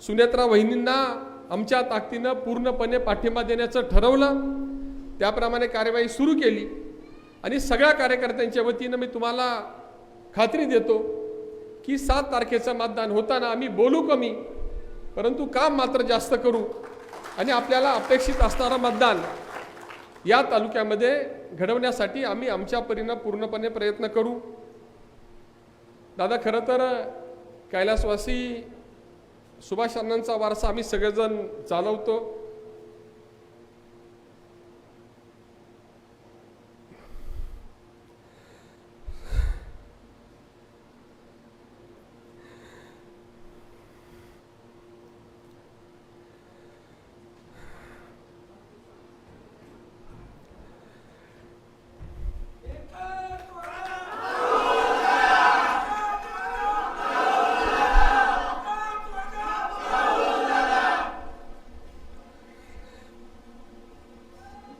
सुनेत्रा वहिनींना आमच्या ताकदीनं पूर्णपणे पाठिंबा देण्याचं ठरवलं. त्याप्रमाणे कार्यवाही सुरू केली. आणि सगळ्या कार्यकर्त्यांच्या वतीनं मी तुम्हाला खात्री देतो की सात तारखेचं मतदान होताना आम्ही बोलू कमी परंतु काम मात्र जास्त करू आणि आपल्याला अपेक्षित असणारं मतदान या तालुक्यामध्ये घडवण्यासाठी आम्ही आमच्या परीनं पूर्णपणे प्रयत्न करू. दादा खरं तर कैलासवासी सुभाष अण्णांचा वारसा आम्ही सगळेजण चालवतो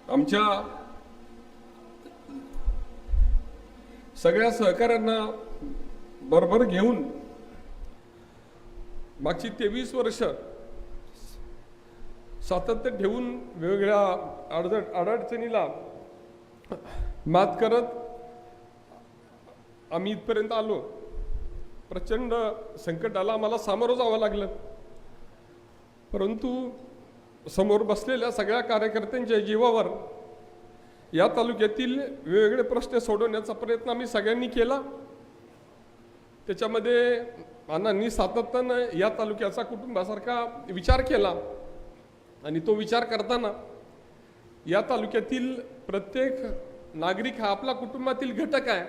आमच्या सगळ्या सहकाऱ्यांना बरोबर घेऊन मागची तेवीस वर्ष सातत्य ठेवून वेगवेगळ्या अडचण अडचणीला मात करत आम्ही इथपर्यंत आलो. प्रचंड संकटाला आम्हाला सामोरं जावं लागलं. परंतु समोर बसलेल्या सगळ्या कार्यकर्त्यांच्या जीवावर या तालुक्यातील वेगवेगळे प्रश्न सोडवण्याचा प्रयत्न आम्ही सगळ्यांनी केला. त्याच्यामध्ये अण्णांनी सातत्यानं या तालुक्याचा कुटुंबासारखा विचार केला आणि तो विचार करताना या तालुक्यातील प्रत्येक नागरिक हा आपला कुटुंबातील घटक आहे.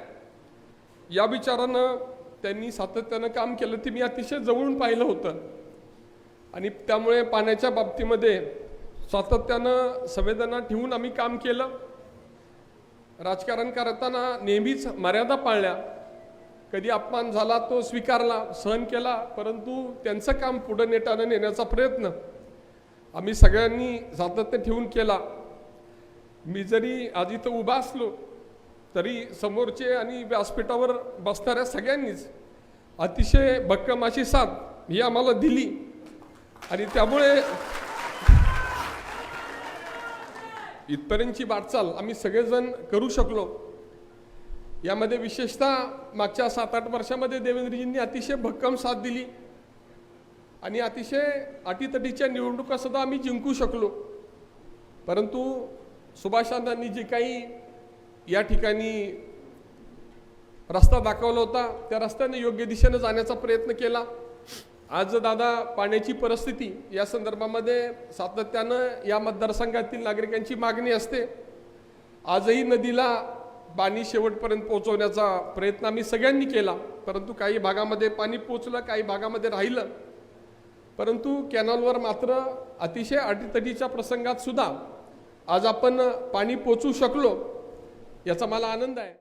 या विचारानं त्यांनी सातत्यानं काम केलं. ते मी अतिशय जवळून पाहिलं होतं. आणि त्यामुळे पाण्याच्या बाबतीमध्ये सातत्यानं संवेदना ठेवून आम्ही काम केलं. राजकारण करताना नेहमीच मर्यादा पाळल्या. कधी अपमान झाला तो स्वीकारला सहन केला परंतु त्यांचं काम पुढं नेटानं नेण्याचा प्रयत्न आम्ही सगळ्यांनी सातत्य ठेवून केला. मी जरी आज इथं उभा असलो तरी समोरचे आणि व्यासपीठावर बसणाऱ्या सगळ्यांनीच अतिशय भक्कम अशी साथ ही आम्हाला दिली. आणि त्यामुळे इथपर्यंतची वाटचाल आम्ही सगळेजण करू शकलो. यामध्ये विशेषतः मागच्या सात आठ वर्षामध्ये देवेंद्रजींनी अतिशय भक्कम साथ दिली. आणि अतिशय अटीतटीच्या निवडणुका सुद्धा आम्ही जिंकू शकलो. परंतु सुभाषांनी जे काही या ठिकाणी रस्ता दाखवला होता त्या रस्त्याने योग्य दिशेने जाण्याचा प्रयत्न केला. आज दादा पाण्याची परिस्थिती या संदर्भामध्ये सातत्यानं या मतदारसंघातील नागरिकांची मागणी असते. आजही नदीला पाणी शेवटपर्यंत पोहोचवण्याचा प्रयत्न आम्ही सगळ्यांनी केला परंतु काही भागामध्ये पाणी पोचलं काही भागामध्ये राहिलं. परंतु कॅनॉलवर मात्र अतिशय अटीतटीच्या प्रसंगात सुद्धा आज आपण पाणी पोचू शकलो याचा मला आनंद आहे.